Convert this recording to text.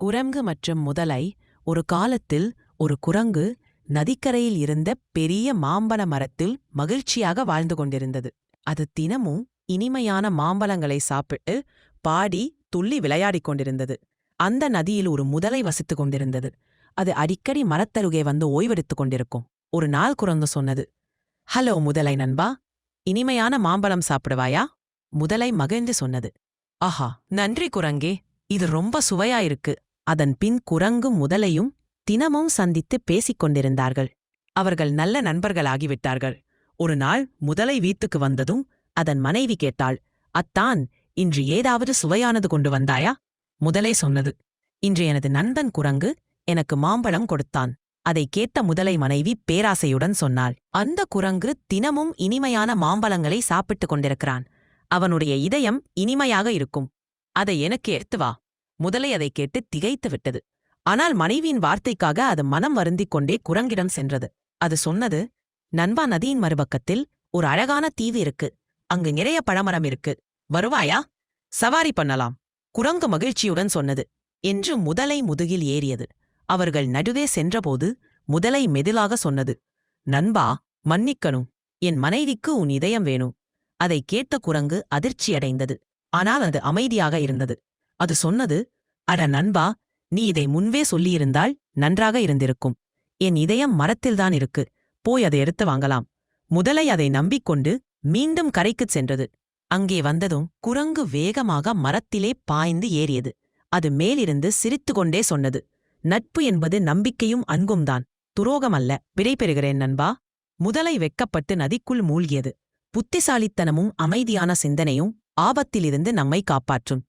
குரங்கு மற்றும் முதலை ஒரு காலத்தில் ஒரு குரங்கு நதிக்கரையில் இருந்த பெரிய மாம்பழ மரத்தில் மகிழ்ச்சியாக வாழ்ந்து கொண்டிருந்தது. அது தினமும் இனிமையான மாம்பழங்களை சாப்பிட்டு பாடி துள்ளி விளையாடிக் கொண்டிருந்தது. அந்த நதியில் ஒரு முதலை வசித்துக் கொண்டிருந்தது. அது அடிக்கடி மரத்தருகே வந்து ஓய்வெடுத்துக் கொண்டிருக்கும். ஒரு நாள் குரங்கு சொன்னது ஹலோ முதலை நண்பா இனிமையான மாம்பழம் சாப்பிடுவாயா? முதலை மகிழ்ந்து சொன்னது ஆஹா நன்றி குரங்கே இது ரொம்ப சுவையா இருக்கு. அதன் பின் குரங்கும் முதலையும் தினமும் சந்தித்து பேசிக் கொண்டிருந்தார்கள் அவர்கள் நல்ல நண்பர்களாகிவிட்டார்கள். ஒரு நாள் முதலை வீட்டுக்கு வந்ததும் அதன் மனைவி கேட்டாள் அத்தான் இன்று ஏதாவது சுவையானது கொண்டு வந்தாயா? முதலை சொன்னது இன்று எனது நண்பன் குரங்கு எனக்கு மாம்பழம் கொடுத்தான். அதை கேட்ட முதலை மனைவி பேராசையுடன் சொன்னாள் அந்த குரங்கு தினமும் இனிமையான மாம்பழங்களை சாப்பிட்டுக் கொண்டிருக்கிறான். அவனுடைய இதயம் இனிமையாக இருக்கும். அதை எனக்கு எடுத்து வா. முதலை அதைக் கேட்டு திகைத்து விட்டது. ஆனால் மனைவியின் வார்த்தைக்காக அது மனம் வருந்திக் கொண்டே குரங்கிடம் சென்றது. அது சொன்னது நண்பா நதியின் மறுபக்கத்தில் ஒரு அழகான தீவு இருக்கு. அங்கு நிறைய பழமரம் இருக்கு. வருவாயா? சவாரி பண்ணலாம். குரங்கு மகிழ்ச்சியுடன் சொன்னது. என்று முதலை முதுகில் ஏறியது. அவர்கள் நடுவே சென்றபோது முதலை மெதுலாக சொன்னது நண்பா மன்னிக்கணும். என் மனைவிக்கு உன் இதயம் வேணும். அதை கேட்ட குரங்கு அதிர்ச்சியடைந்தது. ஆனால் அது அமைதியாக இருந்தது. அது சொன்னது அட நண்பா நீ இதை முன்பே சொல்லியிருந்தால் நன்றாக இருந்திருக்கும். என் இதயம் மரத்தில்தான் இருக்கு. போய் அதை எடுத்து வாங்கலாம். முதலை அதை நம்பிக்கொண்டு மீண்டும் கரைக்குச் சென்றது. அங்கே வந்ததும் குரங்கு வேகமாக மரத்திலே பாய்ந்து ஏறியது. அது மேலிருந்து சிரித்துக்கொண்டே சொன்னது நட்பு என்பது நம்பிக்கையும் அன்பும்தான். துரோகமல்ல. விடைபெறுகிறேன் நண்பா. முதலை வெக்கப்பட்டு நதிக்குள் மூழ்கியது. புத்திசாலித்தனமும் அமைதியான சிந்தனையும் ஆபத்திலிருந்து நம்மை காப்பாற்றும்.